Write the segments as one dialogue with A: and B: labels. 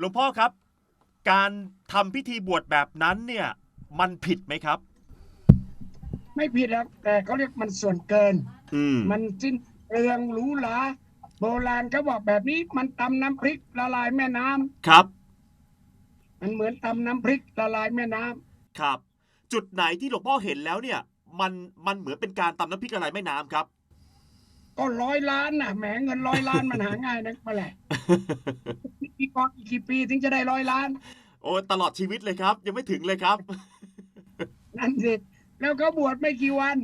A: หลวงพ่อครับ การทำพิธีบวชแบบนั้นเนี่ย มันผิดไหมครับ
B: ไม่ผิดหรอกแต่เขาเรียกมันส่วนเกิน
A: อืม
B: มันสิ้นเปลืองหรูหราโบราณเขาบอกแบบนี้มันตำน้ำพริกละลายแม่น้ำ
A: ครับ
B: มันเหมือนตำน้ำพริกละลายแม่น้ำ
A: ครับ จุดไหนที่หลวงพ่อเห็นแล้วเนี่ย มันมันเหมือนเป็นการตำน้ำพริกอะไรแม่น้ำครับ
B: ก็ร้อยล้านน่ะแหมเงินร้อยล้านมันหาง่ายนักมาแหละอีกก่อนอีกกี่ปีถึงจะได้ร้อยล้าน
A: โอ้ตลอดชีวิตเลยครับ ยังไม่ถึงเลยครับ
B: นั่นสิแล้วเขาบวชไม่กี่วัน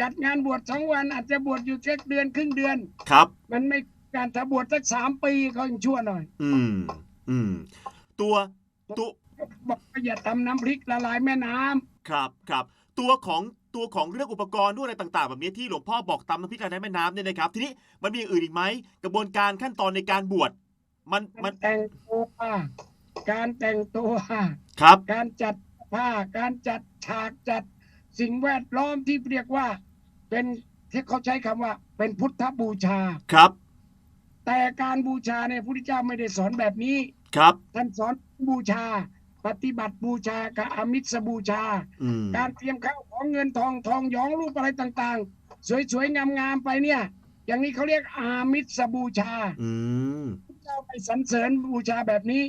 B: จัดงานบวชสองวันอาจจะบวชอยู่แค่เดือนครึ่งเดือน
A: ครับ
B: มันไม่การถ้าบวชสักสามปีก็ยังชั่วหน่อย
A: อืม อืม ตัวตัว
B: บอกว่าอย่าทำน้ำพริกละลายแม่น้ำ
A: ครับครับ ตัวของ ตัวของเรื่องอุปกรณ์ด้วยอะไรต่างๆ แบบนี้ที่หลวงพ่อบอกตำน้ำพริกอะไรในแม่น้ำเนี่ยนะครับ ทีนี้มันมีอย่างอื่นอีกไหมกระบวนการขั้นตอนในการบวชมันมัน
B: แต่งตัวการแต่งตัว
A: ครับ
B: การจัดผ้าการจัดฉากจัดสิ่งแวดล้อมที่เรียกว่า เป็นที่เขาใช้คำว่า เป็นพุทธบูชา
A: ครับ
B: แต่การบูชาเนี่ยพระพุทธเจ้าไม่ได้สอนแบบนี้
A: ครับ
B: ท่านสอนบูชา ปฏิบัติบูชากับอมิสบูชา
A: อืม
B: การเตรียมข้าวของเงินทองทองหยองรูปอะไรต่างๆ สวยๆ งามๆไปเนี่ย อย่างนี้เขาเรียกอามิสบูชา
A: อืม
B: เจ้าไปสรรเสริญบูชาแบบนี้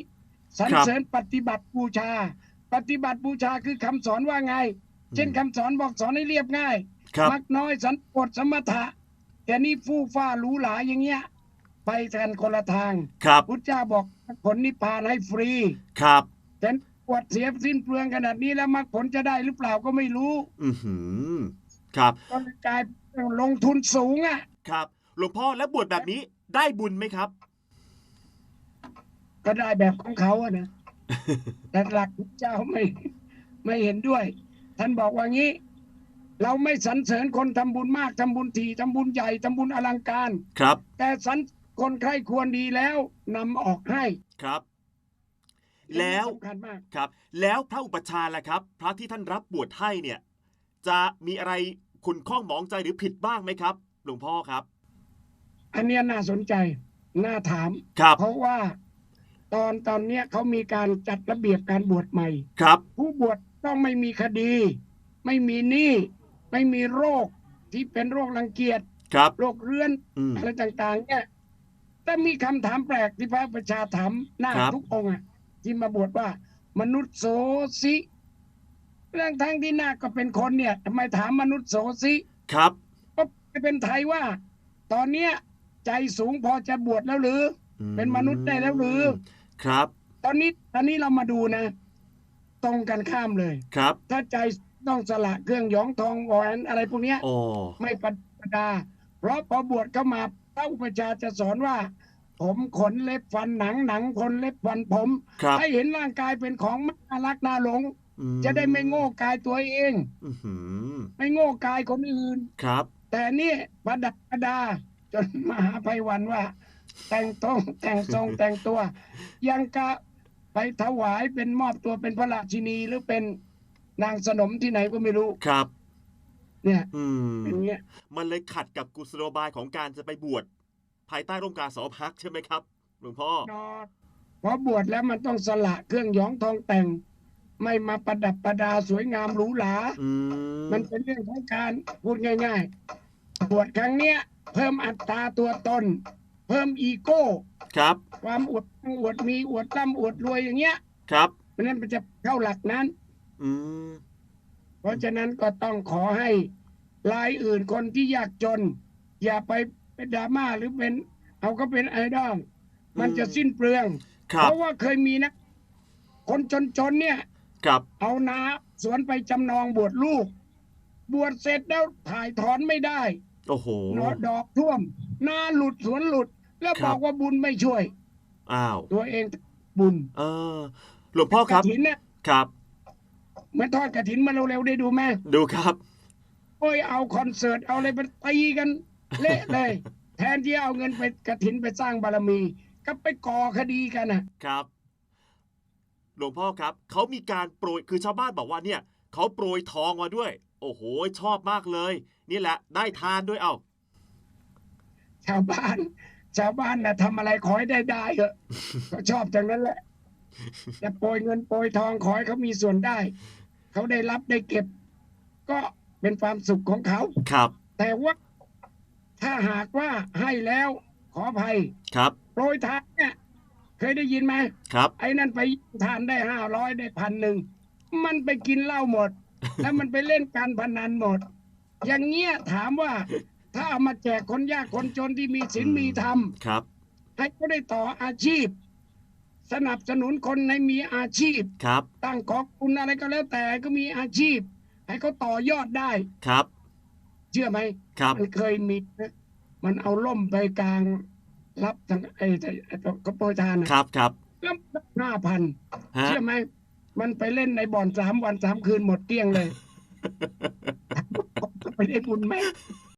B: สรรเสริญปฏิบัติบูชา ปฏิบัติบูชาคือคำสอนว่าไง เช่นคำสอนบอกสอนให้เรียบง่าย
A: ครับ
B: มักน้อยสันโดษสมถะแต่นี่ฟู่ฟ้าหรูหราอย่างเงี้ย ไปกันคนละทาง
A: ครับ
B: พุทธเจ้าบอกผลนิพพานให้ฟรี
A: ครับ
B: แต่ปวดเสียสิ้นเปลืองขนาดนี้แล้วมรรคผลจะได้หรือเปล่าก็ไม่รู้
A: อือหือครับ
B: ก็เลยกลายเป็นลงทุนสูงอะ
A: ครับหลวงพ่อแล้วบวชแบบนี้ได้บุญไหมครับ
B: ก็ได้แบบของเขาอะนะแต่หลักพระเจ้าไม่ไม่เห็นด้วย ท่านบอกว่างี้ เราไม่สรรเสริญคนทำบุญมากทำบุญทีทำบุญใหญ่ทำบุญอลังการ
A: ครับ
B: แต่สรรคนใครควรดีแล้วนำออกให้
A: ครับ แล้ว
B: สำคัญมาก
A: ครับ แล้วพระอุปชฌาย์ล่ะครับ พระที่ท่านรับบวชให้เนี่ย จะมีอะไรขุนข้องหมองใจหรือผิดบ้างไหมครับ หลวงพ่อครับ
B: อันเนี้ยน่าสนใจน่าถาม
A: ครับ
B: เพราะว่าตอนตอนเนี้ยเขามีการจัดระเบียบการบวชใหม่
A: ครับ
B: ผู้บวชต้องไม่มีคดี ไม่มีหนี้ไม่มีโรคที่เป็นโรครังเกียจ
A: ครับ
B: โรคเรื้อน
A: อืม
B: อะไรต่างๆ เนี่ยแต่มีคำถามแปลกที่พระประชาถามหน้า
A: ครับ
B: ทุกองค์อะ ที่มาบวชว่า มนุษย์โสสิเรื่องทั้งที่หน้าก็เป็นคนเนี่ยทำไมถามมนุษย์โสสิ
A: ครับ
B: ก็เป็นไทยว่า ตอนเนี้ยใจสูงพอจะบวชแล้วหรือ
A: อื
B: เป็นมนุษย์ได้แล้วหรือ
A: ครับ
B: ตอนนี้ตอนนี้เรามาดูนะ ตรงกันข้ามเลย
A: ครับ
B: ถ้าใจต้องสละเครื่องหยองทองแหวนอะไรพวกเนี้ย
A: โอ้
B: ไม่ปฏิดา เพราะพอบวชเข้ามาพระอุปชฌาย์จะสอนว่า ผมขนเล็บฟันหนังหนังขนเล็บฟันผม
A: ครับ
B: ให้เห็นร่างกายเป็นของน่ารักน่าหลง
A: อืม
B: จะได้ไม่โง่กายตัวเอง
A: อื้อหือ
B: ไม่โง่กายคนอื่น
A: ครับ
B: แต่นี่ประดับประดา จนมหาภัยวันว่า แต่งตรงแต่งทรง แต่งตัว ยังกะไปถวายเป็นมอบตัวเป็นพระราชินีหรือเป็นนางสนมที่ไหนก็ไม่รู้
A: ครับ
B: เนี่ย
A: อืม
B: เป็นเงี้ย
A: มันเลยขัดกับกุศโลบายของการจะไปบวช ภายใต้ร่มกาสาวพักตร์ใช่ไหมครับหลวงพ่อ
B: นอนพอบวชแล้วมันต้องสละเครื่องหยองทองแต่ง ไม่มาประดับประดาสวยงามหรูหรา
A: อืม
B: มันเป็นเรื่องของการพูดง่าย ๆ บวชครั้งเนี้ย เพิ่มอัตราตัวตน เพิ่มอีโก้
A: ครับ
B: ความอวดอวดมีอวดร่ำอวดรวยอย่างเงี้ย
A: ครับ
B: เพราะฉะนั้นมันจะเข้าหลักนั้น
A: อืม
B: เพราะฉะนั้นก็ต้องขอให้รายอื่นคนที่ยากจน อย่าไป เป็นดราม่าหรือเป็นเอาก็เป็นไอดอลมันจะสิ้นเปลือง
A: ครั
B: เพ
A: บ
B: ราะว่าเคยมีนะ คนจนๆเนี่ย
A: ครับ
B: เอานาสวนไปจำนองบวชลูก บวชเสร็จแล้วถ่ายถอนไม่ได้
A: โอ้โห
B: เนาะดอกท่วม นาหลุดสวนหลุด แล้ว
A: ครับบอก
B: ว่าบุญไม่ช่วย
A: อ้าว
B: ตัวเองบุญ
A: เออ หลวงพ่อครับ
B: กฐินเนี่ย
A: ครับ
B: เหมื่อนทอดกระถินมาเร็วๆได้ดูไหม
A: ดูครับ
B: โอ้ยเอาคอนเสิร์ตเอาอะไรไปตีกัน เละเลย แทนที่เอาเงินไปกระถินไปสร้างบารมี ก็ไปก่อคดีกันนะครับ
A: หลวงพ่อครับเขามีการโปรยคือชาวบ้านบอกว่าเนี่ยเขาโปรยทองมาด้วย โอ้โหชอบมากเลย นี่แหละ ได้ทานด้วยเอ้า
B: ชาวบ้าน ชาวบ้านนะทำอะไรขอให้ได้ได้เถอะเขาชอบจังนั้นแหละจะโปรยเงินโปรยทองขอให้เขามีส่วนได้ เขาได้รับได้เก็บ ก็เป็นความสุขของเขา
A: ครับ
B: แต่ว่า ถ้าหากว่าให้แล้วขออภัย
A: ครับ
B: โปรยทานเนี่ยเคยได้ยินไหม
A: ครับ
B: ไอ้นั่นไปทานได้ห้าร้อยได้พันหนึ่งมันไปกินเหล้าหมด แล้วมันไปเล่นการพนันหมด อย่างเงี้ยถามว่า ถ้าเอามาแจกคนยากคนจนที่มีศีลมีธรรม
A: ครับ
B: ให้เขาได้ต่ออาชีพ สนับสนุนคนให้มีอาชีพ
A: ครับ
B: ตั้งกองทุนอะไรก็แล้วแต่ก็มีอาชีพ ให้เขาต่อยอดได้
A: ครับ
B: เชื่อไหม
A: ครับ
B: มันเคยมีนะมันเอาล่มไปกลางรับทางไอ้ไอ้ไอ้กระโปรยทานนะครับ
A: ครับ
B: แล้วห้าพัน
A: ฮะ
B: เชื่อไหมมันไปเล่นในบ่อนสามวันสามคืนหมดเกลี้ยงเลยไปได้บุญไหม